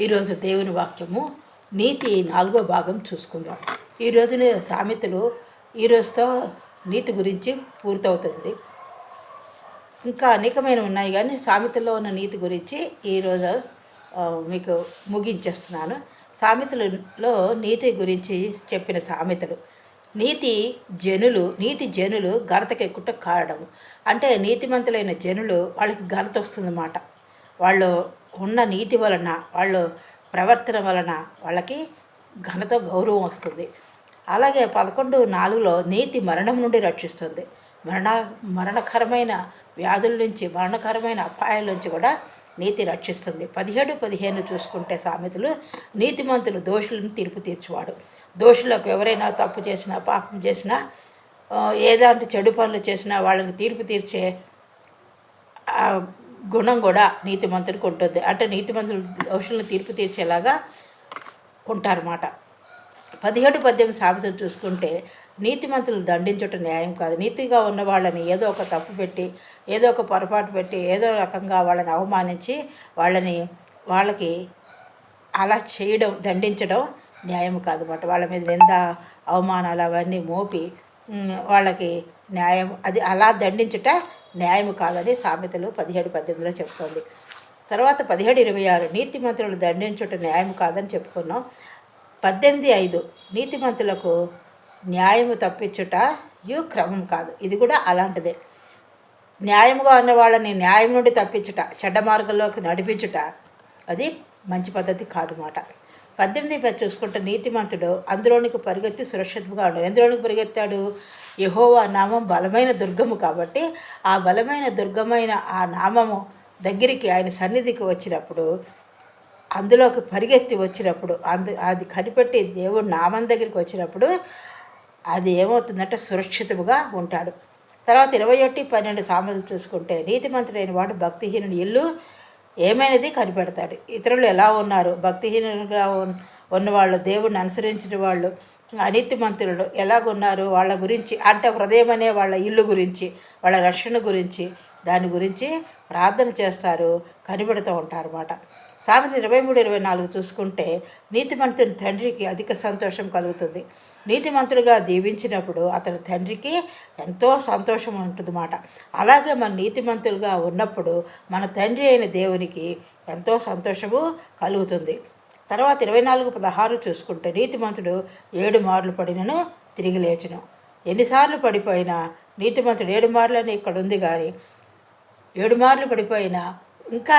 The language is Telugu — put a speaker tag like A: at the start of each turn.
A: ఈరోజు దేవుని వాక్యము నీతి నాలుగో భాగం చూసుకుందాం. ఈ సామెతలు ఈ రోజుతో నీతి గురించి పూర్తవుతుంది. ఇంకా అనేకమైన ఉన్నాయి కానీ సామెతల్లో ఉన్న నీతి గురించి ఈరోజు మీకు ముగించేస్తున్నాను. సామెతలలో నీతి గురించి చెప్పిన సామెతలు. నీతి జనులు నీతి జనులు ఘనతకెక్కుట కారణము. అంటే నీతిమంతులైన జనులు వాళ్ళకి ఘనత వస్తుందన్నమాట. వాళ్ళు ఉన్న నీతి వలన వాళ్ళు ప్రవర్తన వలన వాళ్ళకి ఘనత గౌరవం వస్తుంది. అలాగే పదకొండు నాలుగులో నీతి మరణం నుండి రక్షిస్తుంది. మరణ మరణకరమైన వ్యాధుల నుంచి మరణకరమైన అపాయాల నుంచి కూడా నీతి రక్షిస్తుంది. పదిహేడు పదిహేను చూసుకుంటే సామెతలు నీతిమంతులు దోషులను తీర్పు తీర్చువాడు. దోషులకు ఎవరైనా తప్పు చేసినా పాపం చేసినా ఏదాంటి చెడు పనులు చేసినా వాళ్ళని తీర్పు తీర్చే గుణం కూడా నీతిమంతుడికి ఉంటుంది అంటే నీతిమంతుడు దోషులను తీర్పు తీర్చేలాగా ఉంటారన్నమాట. పదిహేడు పద్దెనిమిది సామెతలు చూసుకుంటే నీతిమంతులు దండించటం న్యాయం కాదు. నీతిగా ఉన్న వాళ్ళని ఏదో ఒక తప్పు పెట్టి ఏదో ఒక పొరపాటు పెట్టి ఏదో రకంగా వాళ్ళని అవమానించి వాళ్ళని వాళ్ళకి అలా చేయడం దండించడం న్యాయం కాదన్నమాట. వాళ్ళ మీద నింద అవమానాలు అవన్నీ మోపి వాళ్ళకి న్యాయం అది అలా దండించుట న్యాయము కాదని సామెతలు పదిహేడు పద్దెనిమిదిలో చెప్తోంది. తర్వాత పదిహేడు ఇరవై ఆరు నీతిమంతులను దండించుట న్యాయం కాదని చెప్పుకున్నాం. పద్దెనిమిది ఐదు నీతిమంతులకు న్యాయము తప్పించుట యు క్రమం కాదు. ఇది కూడా అలాంటిదే. న్యాయముగా ఉన్న వాళ్ళని న్యాయం నుండి తప్పించుట చెడ్డ మార్గంలోకి నడిపించుట అది మంచి పద్ధతి కాదు మాట పద్దెనిమిది పది చూసుకుంటే నీతిమంతుడు అందులోనికి పరిగెత్తి సురక్షితంగా ఉండడు ఎందులోనికి పరిగెత్తాడు? యహోవా నామం బలమైన దుర్గము కాబట్టి ఆ బలమైన దుర్గమైన ఆ నామము దగ్గరికి ఆయన సన్నిధికి వచ్చినప్పుడు అందులోకి పరిగెత్తి వచ్చినప్పుడు అందు అది కనిపెట్టి దేవుడు నామం దగ్గరికి వచ్చినప్పుడు అది ఏమవుతుందంటే సురక్షితముగా ఉంటాడు. తర్వాత ఇరవై ఒకటి పన్నెండు సామెతలు చూసుకుంటే నీతిమంతుడైన వాడు భక్తిహీనుడు ఇల్లు ఏమైనది కనిపెడతాడు. ఇతరులు ఎలా ఉన్నారు? భక్తిహీనులుగా ఉన్నవాళ్ళు దేవుడిని అనుసరించిన వాళ్ళు అనీతిమంతులు ఎలాగున్నారు? వాళ్ళ గురించి అంటే హృదయం అనే వాళ్ళ ఇల్లు గురించి వాళ్ళ రక్షణ గురించి దాని గురించి ప్రార్థన చేస్తారు కనిపెడుతూ ఉంటారు అన్నమాట సామెత ఇరవై మూడు ఇరవై నాలుగు చూసుకుంటే నీతిమంతుని తండ్రికి అధిక సంతోషం కలుగుతుంది. నీతిమంతుడిగా దీవించినప్పుడు అతని తండ్రికి ఎంతో సంతోషం ఉంటుందన్నమాట. అలాగే మన నీతిమంతులుగా ఉన్నప్పుడు మన తండ్రి అయిన దేవునికి ఎంతో సంతోషము కలుగుతుంది. తర్వాత ఇరవై నాలుగు పదహారు చూసుకుంటే నీతిమంతుడు ఏడు మార్లు పడినను తిరిగి లేచును. ఎన్నిసార్లు పడిపోయినా నీతిమంతుడు ఏడు మార్లు అని ఇక్కడ ఉంది కానీ ఏడు మార్లు పడిపోయినా ఇంకా